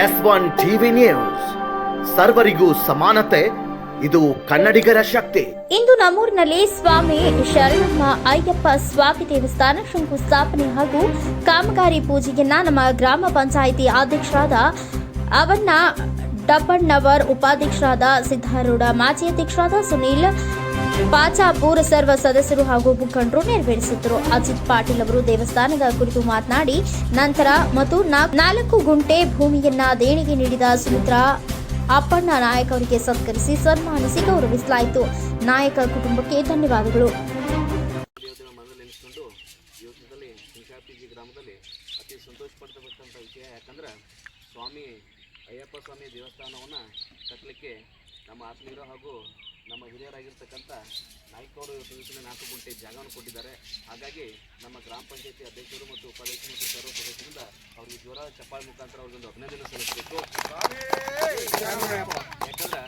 S one TV news. ಸರ್ವರಿಗೂ ಸಮಾನತೆ, ಇದು ಕನ್ನಡಿಗರ ಶಕ್ತಿ. ಇಂದು ನಮ್ಮೂರಿನಲ್ಲಿ ಸ್ವಾಮಿ ಶರಣಮ್ಮ ಅಯ್ಯಪ್ಪ ಸ್ವಾಮಿ ದೇವಸ್ಥಾನ ಶಂಕುಸ್ಥಾಪನೆ ಹಾಗೂ ಕಾಮಗಾರಿ ಪೂಜೆಯನ್ನ ನಮ್ಮ ಗ್ರಾಮ ಪಂಚಾಯಿತಿ ಅಧ್ಯಕ್ಷರಾದ ಅವನ್ನ ಡಬ್ಬಣ್ಣವರ್, ಉಪಾಧ್ಯಕ್ಷರಾದ ಸಿದ್ದಾರೂಢ ಮಾಜಿ ಅಧ್ಯಕ್ಷರಾದ ಸುನೀಲ್ ಪಾಚಾಪುರ್ ಸರ್ವ ಸದಸ್ಯರು ಹಾಗೂ ಮುಖಂಡರು ನೆರವೇರಿಸಿದರು ಅಜಿತ್ ಪಾಟೀಲ್ ಅವರು ದೇವಸ್ಥಾನದ ಕುರಿತು ಮಾತನಾಡಿ, ನಂತರ ಮತ್ತು ನಾಲ್ಕು ಗುಂಟೆ ಭೂಮಿಯನ್ನ ದೇಣಿಗೆ ನೀಡಿದ ಸುಮಿತ್ರಾ, ಅಪ್ಪಣ್ಣ ನಾಯಕ್ ಅವರಿಗೆ ಸತ್ಕರಿಸಿ ಸನ್ಮಾನಿಸಿ ಗೌರವಿಸಲಾಯಿತು. ನಾಯಕ ಕುಟುಂಬಕ್ಕೆ ಧನ್ಯವಾದಗಳು. ಅತಿ ಸ್ವಾಮಿ ಅಯ್ಯಪ್ಪ ಸ್ವಾಮಿ ದೇವಸ್ಥಾನವನ್ನು ಕಟ್ಟಲಿಕ್ಕೆ ನಮ್ಮ ಆತ್ಮೀಯರು ಹಾಗೂ ನಮ್ಮ ಹಿರಿಯರಾಗಿರ್ತಕ್ಕಂಥ ನಾಯ್ಕವರು ತಿಳಿಸಿನ ನಾಲ್ಕು ಗುಂಟೆ ಜಾಗವನ್ನು ಕೊಟ್ಟಿದ್ದಾರೆ. ಹಾಗಾಗಿ ನಮ್ಮ ಗ್ರಾಮ ಪಂಚಾಯತಿ ಅಧ್ಯಕ್ಷರು ಮತ್ತು ಉಪಾಧ್ಯಕ್ಷರು ಮತ್ತು ಸರ್ವ ಸದಸ್ಯರಿಂದ ಅವರಿಗೆ ಜ್ವರ ಚಪ್ಪಾಳೆ ಮುಖಾಂತರ ಅವ್ರಿಗೊಂದು ಅಭಿನಂದನೆ ಸಲ್ಲಿಸಬೇಕು. ಯಾಕಂದ್ರೆ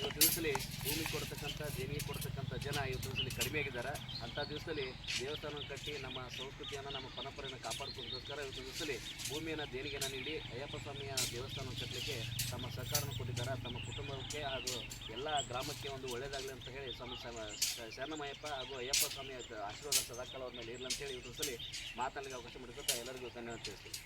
ಇವತ್ತು ದಿವಸದಲ್ಲಿ ಭೂಮಿ ಕೊಡ್ತಕ್ಕಂಥ ದೇಣಿಗೆ ಕೊಡ್ತಕ್ಕಂಥ ಜನ ಇವತ್ತು ದಿವಸದಲ್ಲಿ ಕಡಿಮೆ ಆಗಿದ್ದಾರೆ. ಅಂಥ ದಿವಸದಲ್ಲಿ ದೇವಸ್ಥಾನ ಕಟ್ಟಿ ನಮ್ಮ ಸಂಸ್ಕೃತಿಯನ್ನು, ನಮ್ಮ ಪರಂಪರೆಯನ್ನು ಕಾಪಾಡಿಕೊಳ್ಳೋದಕ್ಕೋಸ್ಕರ ಇವತ್ತು ದಿವಸದಲ್ಲಿ ಭೂಮಿಯನ್ನು, ದೇಣಿಗೆಯನ್ನು ನೀಡಿ ಅಯ್ಯಪ್ಪ ಸ್ವಾಮಿಯ ದೇವಸ್ಥಾನ ಕಟ್ಟಲಿಕ್ಕೆ ತಮ್ಮ ಸಹಕಾರವನ್ನು ಕೊಟ್ಟಿದ್ದಾರೆ. ತಮ್ಮ ಕುಟುಂಬಕ್ಕೆ ಹಾಗೂ ಎಲ್ಲ ಗ್ರಾಮಕ್ಕೆ ಒಂದು ಒಳ್ಳೆಯದಾಗಲಿ ಅಂತ ಹೇಳಿ ಸ್ವಾಮಿ ಶರಣಮಯಪ್ಪ ಹಾಗೂ ಅಯ್ಯಪ್ಪ ಸ್ವಾಮಿ ಆಶೀರ್ವಾದ ಸದಾಕಾಲ ಅವ್ರ ಮೇಲೆ ಇರಲಿ ಅಂತ ಹೇಳಿ ಇವತ್ತು ಸಲ ಮಾತನಾಡಲಿಕ್ಕೆ ಅವಕಾಶ ಮಾಡಿಕೊಳ್ತಾ ಎಲ್ಲರಿಗೂ ಧನ್ಯವಾದ ತಿಳಿಸ್ತೀನಿ.